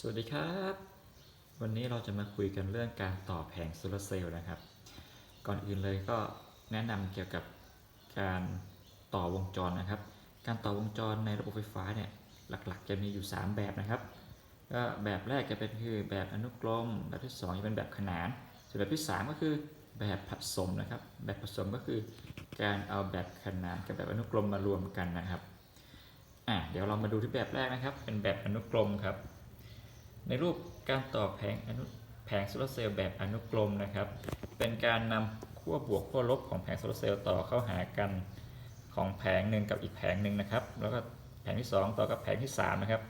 สวัสดีครับ วันนี้เราจะมาคุยกันเรื่องการต่อแผงโซลาร์เซลล์นะครับ ก่อนอื่นเลยก็แนะนำเกี่ยวกับการต่อวงจรนะครับ การต่อวงจรในระบบไฟฟ้าเนี่ยหลักๆ จะมีอยู่ 3 แบบนะครับก็แบบแรกจะเป็นคือแบบอนุกรม แบบที่2จะเป็นแบบขนานส่วนแบบที่ 3 ก็คือแบบผสมนะครับ แบบผสมก็คือการเอาแบบขนานกับแบบอนุกรมมารวมกันนะครับอะเดี๋ยวเรามาดูที่แบบแรกนะครับ เป็นแบบอนุกรมครับ ในรูปการต่อแผงอนุแผงโซลาร์เซลล์แบบอนุกรมนะครับ เป็นการนำขั้วบวกขั้วลบของแผงโซลาร์เซลล์ต่อเข้าหากันของแผงหนึ่งกับอีกแผงหนึ่งนะครับ แล้วก็แผงที่ 2 ต่อกับแผงที่ 3 นะครับ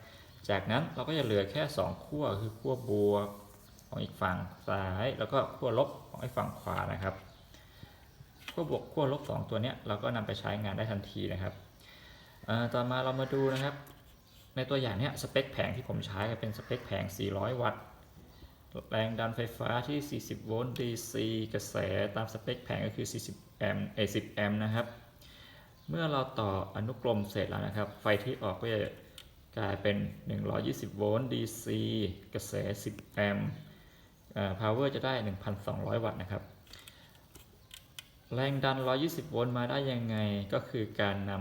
จากนั้นเราก็จะเหลือแค่ 2 ขั้วคือขั้วบวกของอีกฝั่งซ้าย แล้วก็ขั้วลบของอีกฝั่งขวานะครับขั้วบวกขั้วลบ 2 ตัวนี้เราก็นำไปใช้งานได้ทันทีนะครับต่อมาเรามาดูนะครับ ในตัวอย่างเนี้ยสเปคแผงที่ผมใช้เป็นสเปคแผง 400 วัตต์ แรงดันไฟฟ้าที่ 40 โวลต์ DC กระแสตามสเปคแผงก็คือ 40 แอมป์เอ10แอมป์นะครับ เมื่อเราต่ออนุกรมเสร็จแล้วนะครับ ไฟที่ออกก็จะกลายเป็น 120 โวลต์ DC กระแส 10 แอมป์เอ่อ power จะได้ 1,200 วัตต์นะครับ แรงดัน 120 โวลต์มาได้ยังไงก็คือการน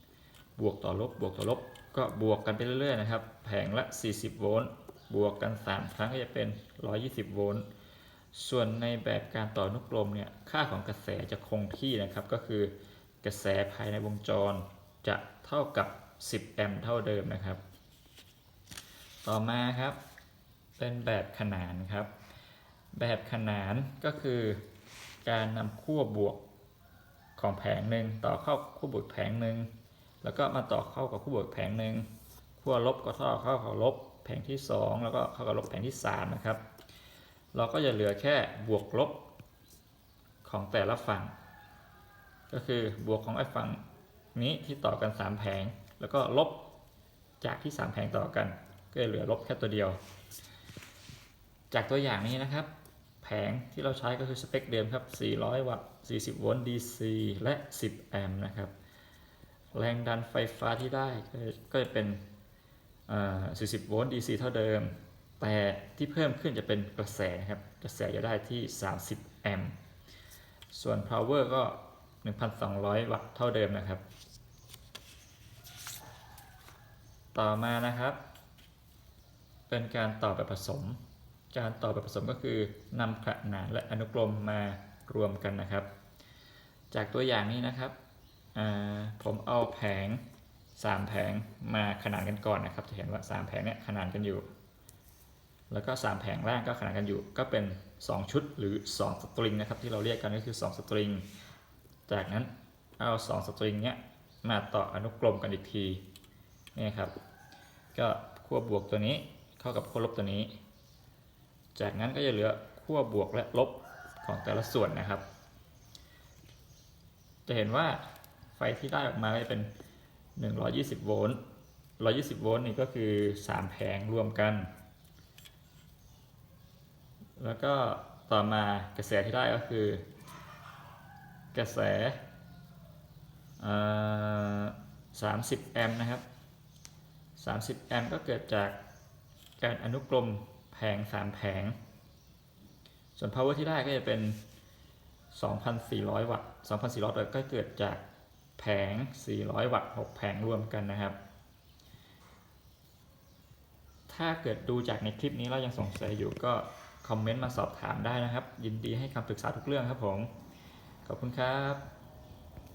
ำบวกต่อลบบวกต่อลบ ก็บวกกันไปเรื่อยๆนะครับ แผงละ 40 โวลต์ บวกกัน 3 ครั้งก็จะเป็น 120 โวลต์ ส่วนในแบบการต่อนุกรมเนี่ย ค่าของกระแสจะคงที่นะครับ ก็คือกระแสภายในวงจรจะเท่ากับ 10 แอมป์เท่าเดิมนะครับ ต่อมาครับ เป็นแบบขนานครับ แบบขนานก็คือการนำขั้วบวกของแผงหนึ่งต่อเข้าขั้วบวกแผงหนึ่ง แล้วก็มาต่อเข้ากับคู่บวกแผงหนึ่งขั้วลบก็ต่อเข้ากับลบแผงที่ 2 แล้วก็เข้ากับลบแผงที่ 3 นะครับ เราก็จะเหลือแค่บวกลบของแต่ละฝั่ง ก็คือบวกของไอ้ฝั่งนี้ที่ต่อกัน 3 แผง แล้วก็ลบจากที่ 3 แผงต่อกัน ก็จะเหลือลบแค่ตัวเดียว จากตัวอย่างนี้นะครับ แผงที่เราใช้ก็คือสเปคเดิมครับ 400 วัตต์ 40 โวลต์ DC และ 10 แอมป์นะครับ แรงดันไฟฟ้าที่ได้ก็จะเป็น40 โวลต์ DC เท่าเดิม แต่ที่เพิ่มขึ้นจะเป็นกระแสครับ กระแสจะได้ที่ 30 แอมป์ ส่วน power ก็ 1,200 วัตต์เท่าเดิมนะครับ ต่อมานะครับ เป็นการต่อแบบผสม การต่อแบบผสมก็คือนำขนานและอนุกรมมารวมกันนะครับ จากตัวอย่างนี้นะครับ ผมเอาแผง 3 แผงมาขนานกันก่อนนะครับ จะเห็นว่า 3 แผงเนี่ยขนานกันอยู่ แล้วก็ 3 แผงล่างก็ขนานกันอยู่ ก็เป็น 2 ชุดหรือ 2 สตริงนะครับที่เราเรียกกันก็คือ 2 สตริง จากนั้นเอา 2 สตริงเนี้ยมาต่ออนุกรมกันอีกทีนี่ครับ ก็ขั้วบวกตัวนี้เข้ากับขั้วลบตัวนี้ จากนั้นก็จะเหลือขั้วบวกและลบของแต่ละส่วนนะครับ จะเห็นว่า ไฟที่ได้ออกมาก็จะเป็น 120 โวลต์ 120 โวลต์นี่ก็คือ 3 แผงรวมกัน แล้วก็ต่อมากระแสที่ได้ก็คือ กระแสเอ่อ30 แอมป์นะครับ 30 แอมป์ก็เกิดจากการอนุกรมแผง 3 แผง ส่วน power ที่ได้ก็จะเป็น 2,400 วัตต์ 2,400 วัตต์ก็เกิดจาก แผง 400 วัตต์ 6 แผงรวมกันนะครับ ถ้าเกิดดูจากในคลิปนี้เรายังสงสัยอยู่ก็คอมเมนต์มาสอบถามได้นะครับ ยินดีให้คำปรึกษาทุกเรื่องครับผม ขอบคุณครับ